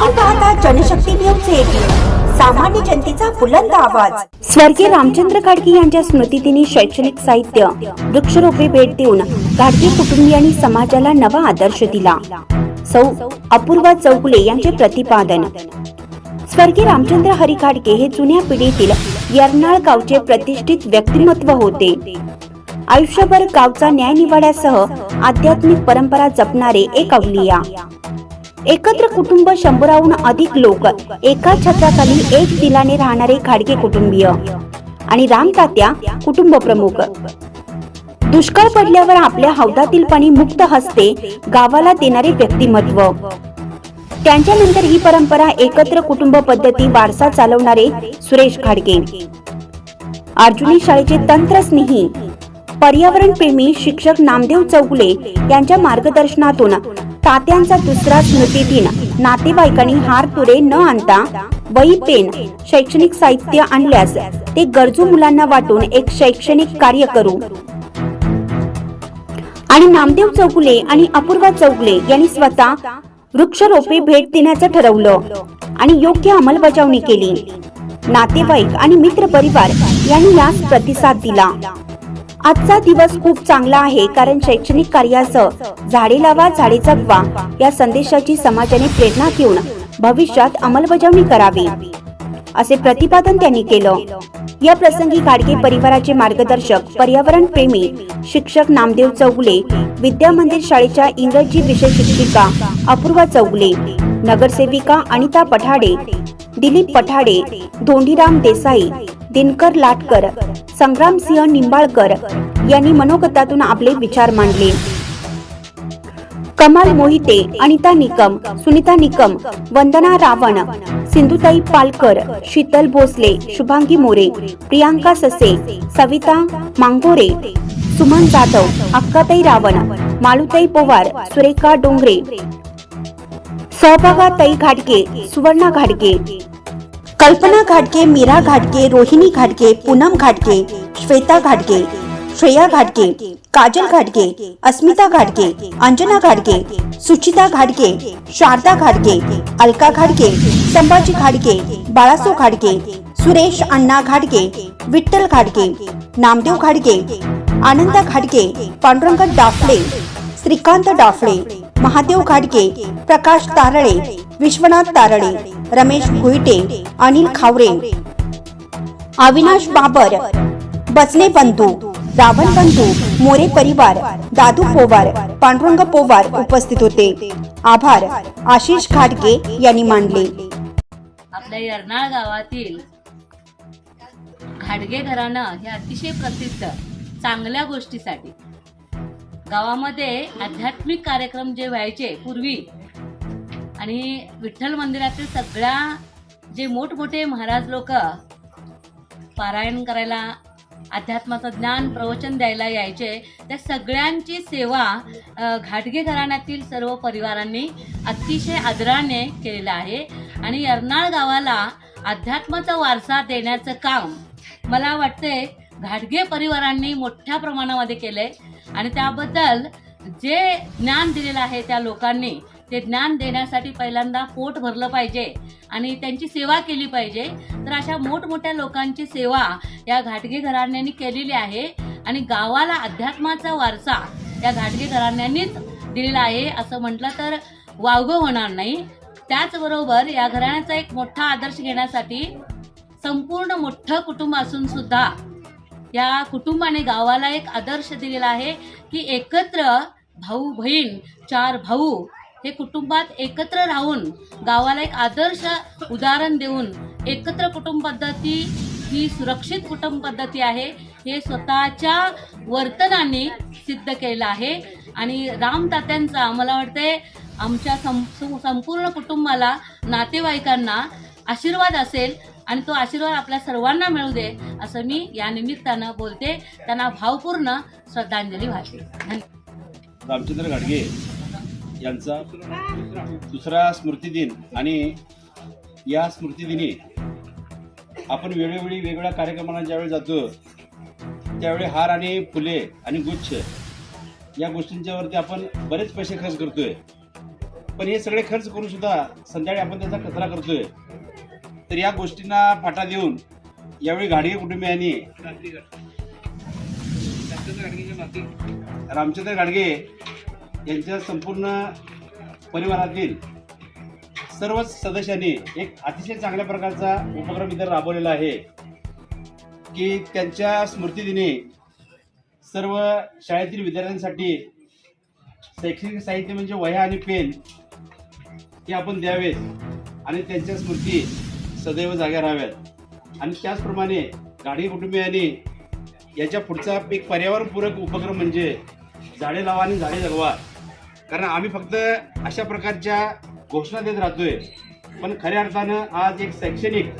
Janshakti news सामान्य जनतेचा बुलंद आवाज. स्वर्गीय रामचंद्र गाडगे यांच्या स्मृतिदिनी शैक्षणिक साहित्य. वृक्षरोपे भेट देऊन गाडगे कुटुंबियांनी समाजाला नवा आदर्श दिला. सौ अपूर्वा चौगुले यांचे प्रतिपादन. स्वर्गीय रामचंद्र हरी खाडके हे जुन्या पिढीतील यरनाळ गावचे प्रतिष्ठित व्यक्तिमत्व होते. आयुष्यभर गावचा न्यायनिवाड्यासह आध्यात्मिक परंपरा जपणारे एक अवलिया. एकत्र कुटुंब शंभराहून अधिक लोक एका छत्राखाली एक दिलाने राहणारे खाडगे कुटुंबीय आणि रामतात्या कुटुंब प्रमुख. दुष्काळ पडल्यावर आपल्या हौदातील पाणी मुक्त हस्ते गावाला देणारे व्यक्तिमत्व. त्यांच्यानंतर ही परंपरा एकत्र कुटुंब पद्धती वारसा चालवणारे सुरेश खाडगे. अर्जुनी शाळेचे तंत्रस्नेही पर्यावरण प्रेमी शिक्षक नामदेव चौगुले यांच्या मार्गदर्शनातून तात्यांचा दुसरा स्मृतिदिन नातेवाईकांनी हार तुरे न आणता वही पेन शैक्षणिक साहित्य आणल्यास ते गरजू मुलांना वाटून एक शैक्षणिक कार्य करू. आणि नामदेव चौगुले आणि अपूर्वा चौगुले यांनी स्वतः वृक्षरोपे भेट देण्याचं ठरवलं आणि योग्य अंमलबजावणी केली. नातेवाईक आणि मित्र परिवार यांनी यास प्रतिसाद दिला. आजचा दिवस खूप चांगला आहे कारण शैक्षणिक कार्यासह झाडे लावा झाडे जगवा या संदेशाची समाजाने प्रेरणा घेऊन भविष्यात अंमलबजावणी करावी असे प्रतिपादन त्यांनी केलं. या प्रसंगी गाडगे परिवाराचे मार्गदर्शक पर्यावरण प्रेमी शिक्षक नामदेव चौगुले विद्या मंदिर शाळेच्या इंग्रजी विषय शिक्षिका अपूर्वा चौगुले नगरसेविका अनिता पठाडे दिलीप पठाडे धोंडीराम देसाई दिनकर लाटकर संग्रामसिंह निंबाळकर यांनी मनोगतातून आपले विचार मांडले. कमाल मोहिते अनिता निकम सुनीता निकम वंदना रावण सिंधुताई पालकर शीतल भोसले शुभांगी मोरे प्रियांका ससे सविता मांगोरे सुमन जाधव अक्काताई रावण मालुताई पवार सुरेखा डोंगरे सहभागाताई घाटगे सुवर्णा घाटगे कल्पना घाटगे, मीरा घाटगे, रोहिणी घाटगे, पूनम घाटगे, श्वेता घाटगे, श्रेया घाटगे, काजल घाटगे, अस्मिता घाटगे, अंजना घाटगे, सुचिता घाटगे, शारदा घाटगे, अलका घाटगे, संभाजी घाटगे बाळासो घाटगे, सुरेश अण्णा घाटगे, विठ्ठल घाटगे, नामदेव घाटगे, आनंदा घाटगे, पांडुरंग डाफळे श्रीकांत डाफळे महादेव घाटगे, प्रकाश तारळे, विश्वनाथ तारळे रमेश भुईटे अनिल खावरे अविनाश बाबर बचने बंधू रावण बंधू मोरे परिवार दादू पोवार पांडुरंग पोवार उपस्थित होते. आभार. आशिष घाटगे यांनी मांडले आपल्या यरनाळ गावातील घाडगे घराणं हे अतिशय प्रसिद्ध चांगल्या गोष्टीसाठी. गावामध्ये आध्यात्मिक कार्यक्रम जे व्हायचे पूर्वी आणि विठ्ठल मंदिरातील सगळ्या जे मोठमोठे महाराज लोक पारायण करायला अध्यात्माचं ज्ञान प्रवचन द्यायला यायचे त्या सगळ्यांची सेवा घाटगे घराण्यातील सर्व परिवारांनी अतिशय आदराने केलेलं आहे. आणि यरनाळ गावाला अध्यात्माचा वारसा देण्याचं काम मला वाटते घाटगे परिवारांनी मोठ्या प्रमाणामध्ये केलंय. आणि त्याबद्दल जे ज्ञान दिलेलं आहे त्या लोकांनी ते ज्ञान देण्यासाठी पहिल्यांदा पोट भरलं पाहिजे आणि त्यांची सेवा केली पाहिजे. तर अशा मोठमोठ्या लोकांची सेवा या घाटगे घराण्यांनी केलेली आहे आणि गावाला अध्यात्माचा वारसा या घाटगे घराण्यांनीच दिलेला आहे असं म्हटलं तर वावगं होणार नाही. त्याचबरोबर या घराण्याचा एक मोठा आदर्श घेण्यासाठी संपूर्ण मोठं कुटुंब असून सुद्धा या कुटुंबाने गावाला एक आदर्श दिलेला आहे की एकत्र भाऊ बहीण चार भाऊ हे कुटुंबात एकत्र राहून गावाला एक आदर्श उदाहरण देऊन एकत्र कुटुंब पद्धती ही सुरक्षित कुटुंब पद्धती आहे हे स्वतःच्या वर्तनाने सिद्ध केलं आहे. आणि रामतात्यांचा मला वाटते आमच्या सं संपूर्ण कुटुंबाला नातेवाईकांना आशीर्वाद असेल आणि तो आशीर्वाद आपल्या सर्वांना मिळू दे असं मी या निमित्तानं बोलते. त्यांना भावपूर्ण श्रद्धांजली वाहते. रामचंद्र घाडगे यांचा दुसरा स्मृतिदिन आणि या स्मृतिदिनी आपण वेळोवेळी वेगवेगळ्या कार्यक्रमांना ज्यावेळी जातो त्यावेळी हार आणि फुले आणि गुच्छ या गोष्टींच्यावरती आपण बरेच पैसे खर्च करतोय. पण हे सगळे खर्च करून सुद्धा संध्याकाळी आपण त्याचा कचरा करतोय. तर या गोष्टींना फाटा देऊन यावेळी घाडगे कुटुंबियांनी रामचंद्र गाडगे यांच्या संपूर्ण परिवारातील सर्वच सदस्यांनी एक अतिशय चांगल्या प्रकारचा उपक्रम इथं राबवलेला आहे की त्यांच्या स्मृतिदिनी सर्व शाळेतील विद्यार्थ्यांसाठी शैक्षणिक साहित्य म्हणजे वह्या आणि पेन हे आपण द्यावेत आणि त्यांच्या स्मृती सदैव जाग्या राहाव्यात. आणि त्याचप्रमाणे गाडी कुटुंबियांनी याच्या पुढचा एक पर्यावरणपूरक उपक्रम म्हणजे झाडे लावा आणि झाडे जगवा. कारण आम्ही फक्त अशा प्रकारच्या घोषणा देत राहतोय. पण खऱ्या अर्थानं आज एक शैक्षणिक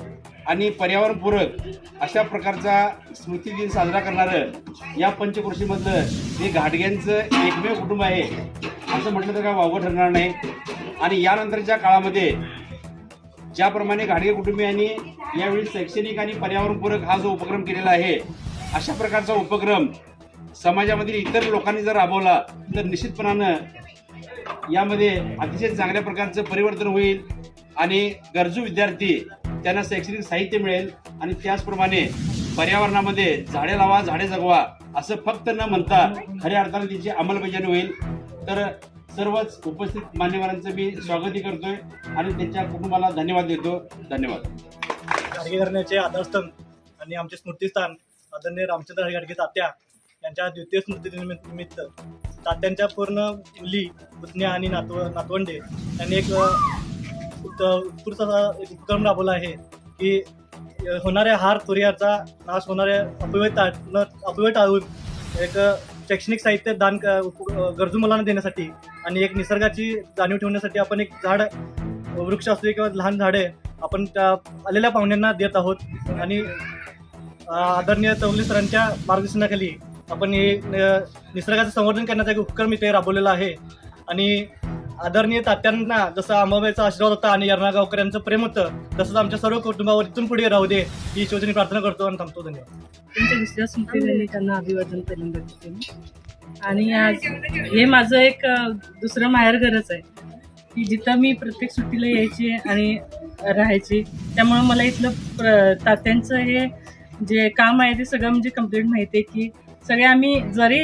आणि पर्यावरणपूरक अशा प्रकारचा स्मृती दिन साजरा करणारं या पंचकृषीमधलं हे घाटग्यांचं एकमेव कुटुंब आहे. असं म्हटलं तर काय वावगं ठरणार नाही. आणि यानंतरच्या काळामध्ये ज्याप्रमाणे घाटगे कुटुंबियांनी यावेळी शैक्षणिक आणि पर्यावरणपूरक हा जो उपक्रम केलेला आहे अशा प्रकारचा उपक्रम समाजामधील इतर लोकांनी जर राबवला तर निश्चितपणानं यामध्ये अतिशय चांगल्या प्रकारचं परिवर्तन होईल आणि गरजू विद्यार्थी त्यांना शैक्षणिक साहित्य मिळेल आणि त्याचप्रमाणे पर्यावरणामध्ये झाडे लावा झाडे जगवा असं फक्त न म्हणता खऱ्या अर्थाने त्याची अंमलबजावणी होईल. तर सर्वच उपस्थित मान्यवरांचं मी स्वागतही करतोय आणि त्यांच्या कुटुंबाला धन्यवाद देतो. धन्यवाद. गाडगे आधारस्तंभ आणि आमचे स्मृतीस्थान आदरणीय रामचंद्र गाडगे तात्या यांच्या द्वितीय स्मृतिदिनानिमित्त तात्यांच्या पूर्ण मुली पुतण्या आणि नातव नातवंडे यांनी एक अ, उत्कृष्ट असा एक उपक्रम राबवला आहे की होणाऱ्या हार तुर्याचा नाश होणाऱ्या अपव्यय टा न अपव्यय टाळून एक शैक्षणिक साहित्य दान क- गरजू मुलांना देण्यासाठी आणि एक निसर्गाची जाणीव ठेवण्यासाठी आपण एक झाड वृक्ष असू किंवा लहान झाडे आपण त्या आलेल्या पाहुण्यांना देत आहोत. आणि आदरणीय चौगले सरांच्या मार्गदर्शनाखाली आपण हे निसर्गाचं संवर्धन करण्याचा एक उपक्रम इथे राबवलेला आहे. आणि आदरणीय तात्यांना जसं अंबाबाईचा आशीर्वाद होता आणि यर्ना यांचं प्रेम होतं तसंच आमच्या सर्व कुटुंबावर इथून पुढे राहू दे ही शिवजनी प्रार्थना करतो आणि थांबतो. धन्यवाद. त्यांच्या दुसऱ्या त्यांना अभिवादन पहिल्यांदा आणि आज हे माझं एक दुसरं दुसरं माहेरघरच आहे. की जिथं मी प्रत्येक सुट्टीला यायची आणि राहायची त्यामुळं मला इथलं प्र तात्यांचं हे जे काम आहे ते सगळं म्हणजे कंप्लीट माहिती आहे की सगळे आम्ही जरी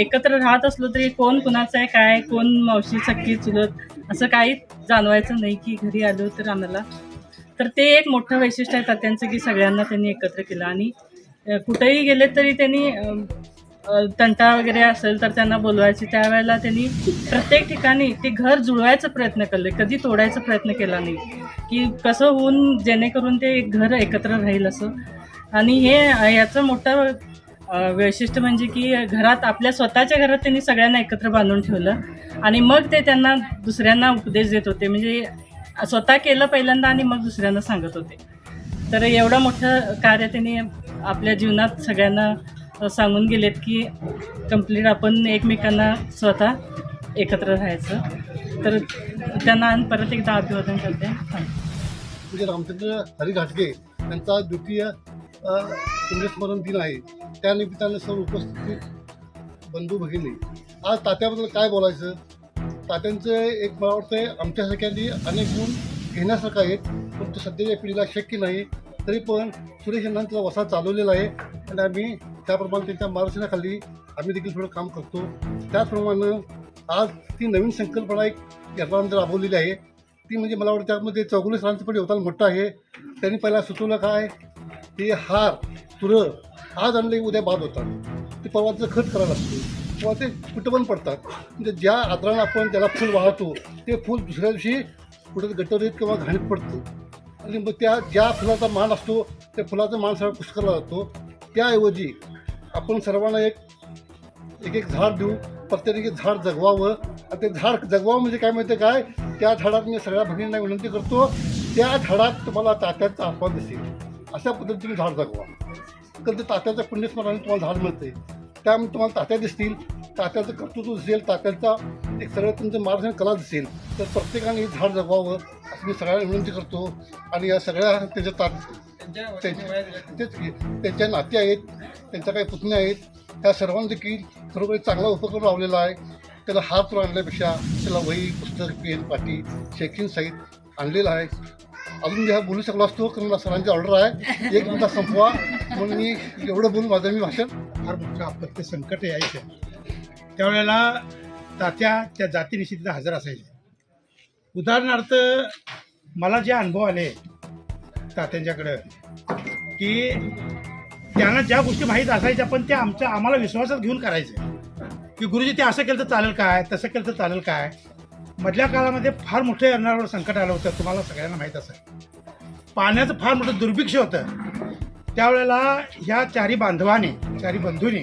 एकत्र राहत असलो तरी कोण कुणाचं आहे काय कोण मावशी सख्खी चुलत असं काही जाणवायचं नाही की घरी आलो तर आम्हाला. तर ते एक मोठं वैशिष्ट्य आहे तात्यांचं की सगळ्यांना त्यांनी एकत्र केलं. आणि कुठेही गेले तरी त्यांनी तंटा वगैरे असेल तर त्यांना बोलवायचे. त्यावेळेला त्यांनी प्रत्येक ठिकाणी ते घर जुळवायचा प्रयत्न केले. कधी तोडायचा प्रयत्न केला नाही. की कसं होऊन जेणेकरून ते घर एकत्र राहील असं. आणि हे याचं मोठं वैशिष्ट्य म्हणजे की घरात आपल्या स्वतःच्या घरात त्यांनी सगळ्यांना एकत्र बांधून ठेवलं. आणि मग ते त्यांना दुसऱ्यांना उपदेश देत होते. म्हणजे स्वतः केलं पहिल्यांदा आणि मग दुसऱ्यांना सांगत होते. तर एवढं मोठं कार्य त्यांनी आपल्या जीवनात सगळ्यांना सांगून गेलेत की कंप्लीट आपण एकमेकांना स्वतः एकत्र राहायचं. तर त्यांना आणि परत एकदा अभिवादन करते. म्हणजे रामचंद्र हरी घाटगे यांचा द्वितीय पुण्यस्मरण दिन आहे. त्यानिमित्तानं सर्व उपस्थित बंधू भगिनी. आज तात्याबद्दल काय बोलायचं? तात्यांचं एक मला वाटतं आमच्यासारख्यांनी अनेक गुण घेण्यासारखं आहेत परंतु सध्याच्या पिढीला शक्य नाही तरी पण सुरेश यांना वसा चालवलेला आहे. आणि आम्ही त्याप्रमाणे त्यांच्या मार्गदर्शनाखाली आम्ही देखील थोडं काम करतो. त्याचप्रमाणे आज ती नवीन संकल्पना एक यंत्रांत राबवलेली आहे. ती म्हणजे मला वाटतं त्यामध्ये चौगुले सरांचं पण योगदान मोठं आहे. त्यांनी पहिला सुचवलं काय? ते हार तुरं आज आणले उद्या बाद होतात ते परवाचं खत करायला लागतं किंवा ते कुठं पण पडतात. म्हणजे ज्या आदरानं आपण त्याला फूल वाहतो ते फूल दुसऱ्या दिवशी कुठं गटरीत किंवा घाणीत पडतं. आणि मग त्या ज्या फुलाचा मान असतो त्या फुलाचा मान सगळा पुष्कळला जातो त्याऐवजी आपण सर्वांना एक एक एक झाड देऊ प्रत्येक झाड जगवावं. आणि ते झाड जगवावं म्हणजे काय माहिती काय? त्या झाडात मी सगळ्या भगिनींना विनंती करतो त्या झाडात तुम्हाला तात्याचा आस्वाद दिसेल. अशा पद्धतीने झाड जगवा. कारण ते तात्याच्या पुण्यस्मरणाने तुम्हाला झाड मिळते त्यामुळे तुम्हाला तात्या दिसतील तात्याचं कर्तृत्व दिसेल तात्याचा एक सगळं तुमचं मार्गदर्शन कला दिसेल. तर प्रत्येकाने हे झाड जगवावं असं मी सगळ्यांना विनंती करतो. आणि या सगळ्या त्याच्या तात तेच त्यांच्या नाते आहेत त्यांच्या काही पुतण्या आहेत त्या सर्वांदेखील खरोखर चांगला उपक्रम लावलेला आहे. त्याला हात आणल्यापेक्षा त्याला वही पुस्तक पेन पाटी शैक्षणिक साहित्य आणलेलं आहे. अजून मी हा बोलू शकलो असतो कारण मला सरांची ऑर्डर आहे. एक मिनिटात संपवा. म्हणून मी एवढं बोलून माझं मी भाषण फार मोठं आपत्ती संकट यायचं त्यावेळेला तात्या त्या जातीनिश्चितीला हजर असायचे उदाहरणार्थ मला जे अनुभव आले तात्यांच्याकडं की त्यांना ज्या गोष्टी माहीत असायच्या पण त्या आमच्या आम्हाला विश्वासात घेऊन करायचे. की गुरुजी ते असं केलं तर चालेल काय? तसं केलं तर चालेल काय? मधल्या काळामध्ये फार मोठं येणारवर संकट आलं होतं तुम्हाला सगळ्यांना माहीत असेल. पाण्याचं फार मोठं दुर्भिक्ष होतं. त्यावेळेला ह्या चारी बांधवाने चारी बंधूने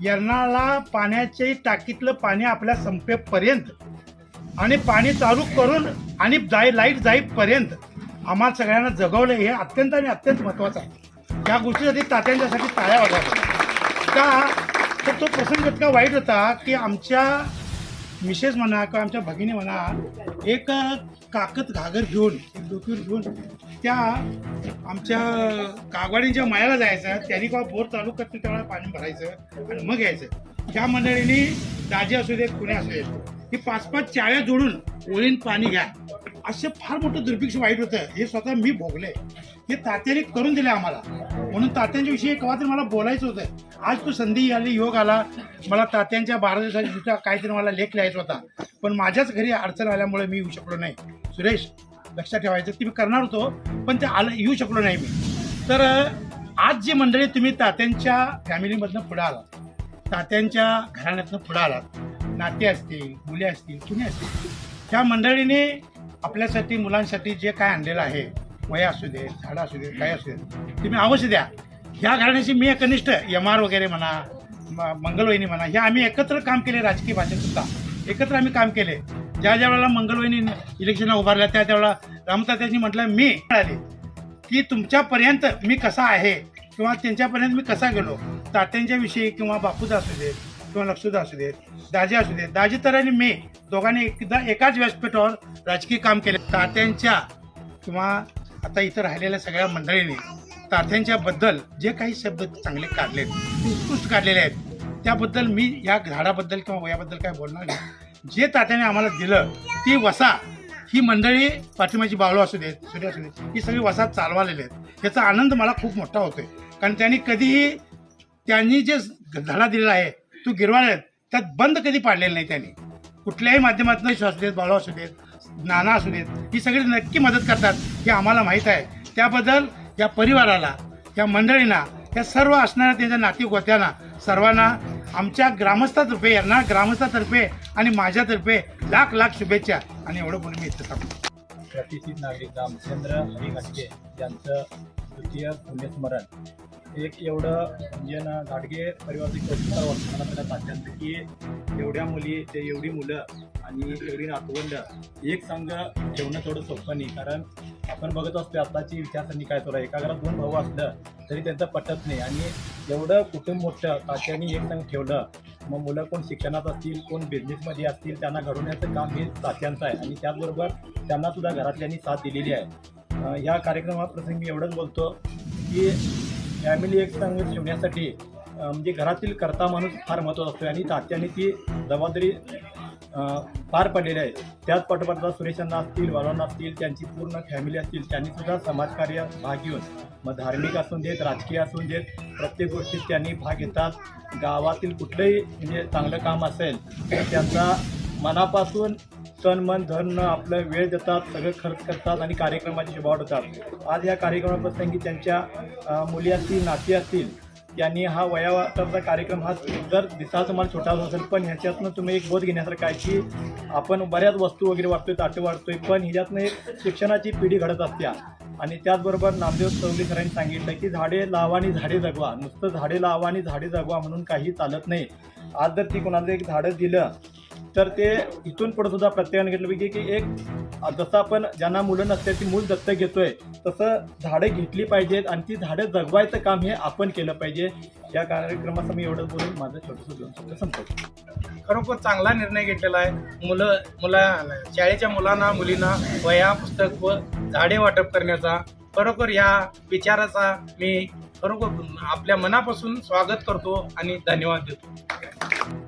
यरणाला पाण्याच्या टाकीतलं पाणी आपल्या संपेपर्यंत आणि पाणी चालू करून आणि जाई लाइट जाईपर्यंत आम्हाला सगळ्यांना जगवलं हे अत्यंत आणि अत्यंत महत्त्वाचं आहे. या गोष्टीसाठी तात्यांच्यासाठी ताळ्या वाजवतात का? तर तो प्रसंग इतका वाईट होता की आमच्या मिसेस म्हणा किंवा आमच्या भगिनी म्हणा एक काकत घागर घेऊन एक डोक्यावर घेऊन त्या आमच्या कागवाडींच्या मायाला जायचं त्यांनी किंवा बोर चालू करतील त्यावेळेला पाणी भरायचं आणि मग यायचं. ह्या मंडळींनी दाजी असू देत कुणी असू देत ही पाच पाच चाव्या जोडून ओळीन पाणी घ्या. असे फार मोठं दुर्भिक्ष वाईट होतं. हे स्वतः मी भोगले. हे तात्याने करून दिले आम्हाला. म्हणून तात्यांच्याविषयी केव्हा तरी मला बोलायचं होतं. आज तो संधी आली योग आला. मला तात्यांच्या बारा दिवसाच्या सुद्धा काहीतरी मला लेख लिहायचा होता. पण माझ्याच घरी अडचण आल्यामुळे मी येऊ शकलो नाही. सुरेश लक्षात ठेवायचं की मी करणार होतो पण ते आलं येऊ शकलो नाही मी. तर आज जी मंडळी तुम्ही तात्यांच्या फॅमिलीमधनं पुढे आलात तात्यांच्या घराण्यातनं पुढे आलात नाते असतील मुले असतील कुणी असतील त्या मंडळीने आपल्यासाठी मुलांसाठी जे काय आणलेलं आहे वया असू दे झाडं असू दे काय असू दे तुम्ही अवश्य द्या. ह्या घराण्याशी मी कनिष्ठ एम आर वगैरे म्हणा म- मंगलवहिनी म्हणा ह्या आम्ही एकत्र काम केले राजकीय भाषेत सुद्धा. एकत्र आम्ही काम केले. ज्या ज्या वेळेला मंगलवहिनी इलेक्शनला उभारल्या त्या त्यावेळेला रामतात्यांनी म्हटलं मी मिळाले की तुमच्यापर्यंत मी कसा आहे किंवा त्यांच्यापर्यंत मी कसा गेलो? तात्यांच्याविषयी किंवा बापूचा असू देत किंवा लक्षुदा असू देत दाजी असू देत दाजी तर आणि मी दोघांनी एकदा एकाच व्यासपीठावर राजकीय काम केले. तात्यांच्या किंवा आता इथं राहिलेल्या सगळ्या मंडळींनी तात्यांच्या बद्दल जे काही शब्द चांगले काढलेत उत्कृष्ट काढलेले आहेत त्याबद्दल मी या झाडाबद्दल किंवा वयाबद्दल काय बोलणार नाही. जे तात्याने आम्हाला दिलं ती वसा ही मंडळी पाठिंबाची बावळं असू देत सूर्य असू देत ही सगळी वसात चालवालेली आहेत. याचा आनंद मला खूप मोठा होतोय. कारण त्यांनी कधीही त्यांनी जे धडा दिलेला आहे तो गिरवाळ त्यात बंद कधी पाडलेला नाही त्यांनी. कुठल्याही माध्यमातून श्वास देत बाळू असू देत नाना असू देत ही सगळी नक्की मदत करतात हे आम्हाला माहीत आहे. त्याबद्दल या परिवाराला या मंडळींना या सर्व असणाऱ्या त्यांच्या नाती गोत्यांना सर्वांना आमच्या ग्रामस्थातर्फे यांना ग्रामस्थातर्फे आणि माझ्यातर्फे लाख लाख शुभेच्छा आणि एवढं बोलून मी इथं सांगतो प्रतिष्ठित नागरिक रामचंद्र हरी घाटगे यांचं तृतीय पुण्यस्मरण. एक एवढं म्हणजे ना घाटगे परिवाराचं मला त्याला की एवढ्या मुली ते एवढी मुलं आणि एवढी नातवंड एक संघ ठेवणं थोडं सोपं नाही. कारण आपण बघत असतो आताची विचारसरणी काय थोडं एका घरात दोन भाऊ असलं तरी त्यांचं पटत नाही. आणि एवढं कुटुंब मोठं तात्यांनी एक संघ ठेवलं मग मुलं कोण शिक्षणात असतील कोण बिझनेसमध्ये असतील त्यांना घडवण्याचं काम हे तात्यांचं आहे. आणि त्याचबरोबर त्यांना सुद्धा घरातल्यांनी साथ दिलेली आहे. ह्या या कार्यक्रमाप्रसंगी मी एवढंच बोलतो की फॅमिली एक संघ ठेवण्यासाठी म्हणजे घरातील करता माणूस फार महत्त्वाचा असतो आणि तात्याने ती जबाबदारी पार पडलेली आहे. त्याच पाठोपाठ सुरेशांना असतील वालांना असतील त्यांची पूर्ण फॅमिली असतील त्यांनी सुद्धा समाजकार्य भाग घेऊन मग धार्मिक असून देत राजकीय असून देत प्रत्येक गोष्टीत त्यांनी भाग घेतात. गावातील कुठलंही म्हणजे चांगलं काम असेल तर त्यांचा मनापासून तन मन धन आपलं वेळ देतात सगळं खर्च करतात आणि कार्यक्रमाची शुभावट होतात आज या कार्यक्रमाप्रसंगी त्यांच्या मुली असतील नाती असतील यांनी हा वयावाचा कार्यक्रम हा जर दिसायला तुम्हाला छोटा असेल पण ह्याच्यातनं तुम्ही एक बोध घेण्यासारखं आहे की आपण बऱ्याच वस्तू वगैरे वाटतोय ताटे वाटतोय पण ह्याच्यातनं एक शिक्षणाची पिढी घडत असत्या आणि त्याचबरोबर नामदेव चौगले सरांनी सांगितलं की झाडे लावा आणि झाडे जगवा. नुसतं झाडे लावा आणि झाडे जगवा म्हणून काही चालत नाही. आज जर ती कोणाला एक झाडं दिलं तर ते इथून पुढे सुद्धा प्रत्येकाने घेतलं पाहिजे की एक जसं आपण ज्यांना मुलं नसते ती मूल दत्तक घेतोय तसं झाडं घेतली पाहिजेत आणि ती झाडं जगवायचं काम हे आपण केलं पाहिजे. या कार्यक्रमाचं मी एवढं बोलून माझं छोटंसं दोन शब्द संपवतो. खरोखर चांगला निर्णय घेतलेला आहे. मुलं मुला शाळेच्या मुलांना मुलींना वया पुस्तक व झाडे वाटप करण्याचा खरोखर या विचाराचा मी खरोखर आपल्या मनापासून स्वागत करतो आणि धन्यवाद देतो.